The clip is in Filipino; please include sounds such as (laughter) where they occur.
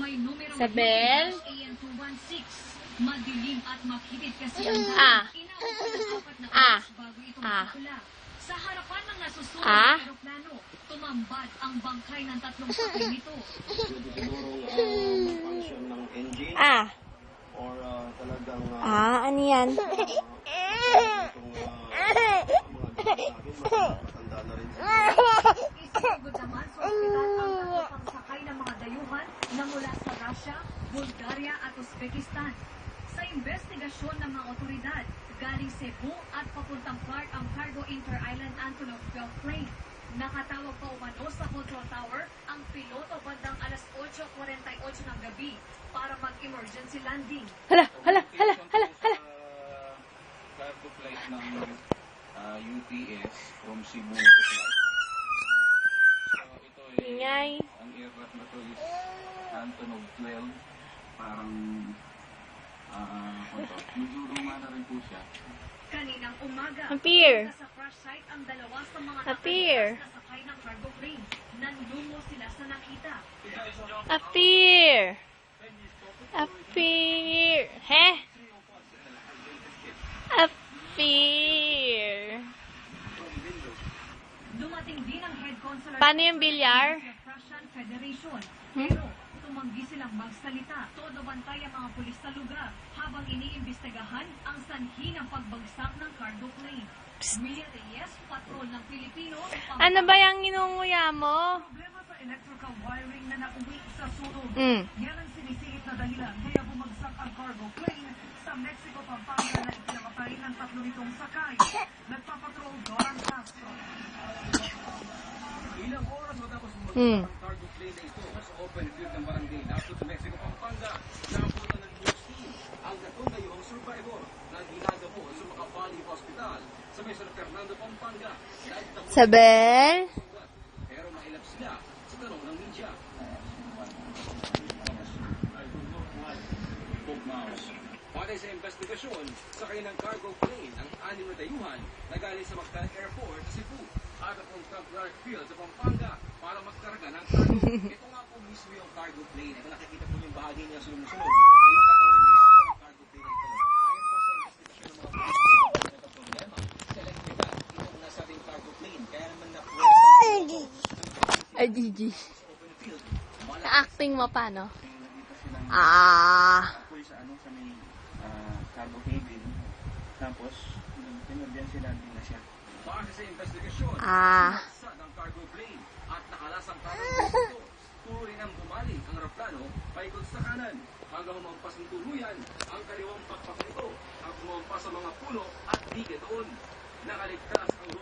May numero Sabel? AN216. Madilim at makitid kasi ang Ah. Ng apat na Ah. oras bago ito Ah. Sa harapan ng nasusunod Ah. na aeroplano, tumambad ang bangkay ng tatlong sakay nito. Ng (laughs) Ah. or uh, talagang uh, Ah, ano yan? Isugod naman sa ospital ang tatlo dayuhan na mula sa Russia, Bulgaria at Uzbekistan. Sa investigasyon ng mga otoridad, galing Cebu at papuntang Clark ang Cargo Inter-Island Antonov 12 plane. Nakatawag pa umano sa control tower ang piloto bandang alas 8.48 ng gabi para mag-emergency landing. Hala, hala, hala, hala, hala. Uh, cargo flight ng uh, UPS from Cebu to Clark. So ito ay, Ingay. ang aircraft na to is Antonov 12. Parang, ah, uh, medyo luma na rin po siya. Kaninang umaga, Appear. Sa crash site ang dalawa sa mga Appear. nakalipas na sakay ng cargo plane. Nanlungo sila sa nakita. Appear. Appear. He? Appear. Dumating din ang head consular Paano yung bilyar? Russian Federation. Hmm? Pero tumanggi silang magsalita. Todo bantay ang mga pulis sa lugar habang iniimbestigahan ang sanhi ng pagbagsak ng cargo plane. Mia Reyes, patrol ng Pilipino. Ano ba yung inunguya mo? Problema sa electrical wiring na nauwi sa sunog. Mm. Yan ang sinisingit na dahilan kaya bumagsak ang cargo plane sa Mexico, Pampanga na ipinakatay ng tatlo nitong sakay. Nagpapatrol Doran Castro. Ilang oras matapos Mm. ang cargo plane na ito sa open field ng sa Mexico, Pampanga, nakapunta ng team ang natungayong survivor na ginagapo sa Makapali Hospital sa may San Fernando, Pampanga. Sabel? Pero mailap sila sa tanong ng media. Batay sa investigasyon, sakay ng cargo plane ang anim na dayuhan na galing sa Mactan Airport sa Cebu at papuntang Clark Field sa Pampanga para magkarga ng cargo. Ito (laughs) mismo yung cargo plane. Ito nakikita po yung bahagi niya sumusunod. Ay yung katawan mismo ng cargo plane na ito. Ayon po sa investigasyon ng mga pulis, ito ang problema sa elektrikal itong nasabing cargo plane. Kaya naman napuwesa Ay, Gigi. Na-acting mo pa, no? Ah. sa ano sa may ah, cargo cabin. Tapos, pinagyan sila din na siya. Base sa investigasyon, Ah. sa ng cargo plane at nakalasang kanan (laughs) dito. Rin ang aeroplano paikot sa kanan hanggang humampas ng tuluyan ang kaliwang pakpak nito ang humampas sa mga puno at di doon. Nakaligtas ang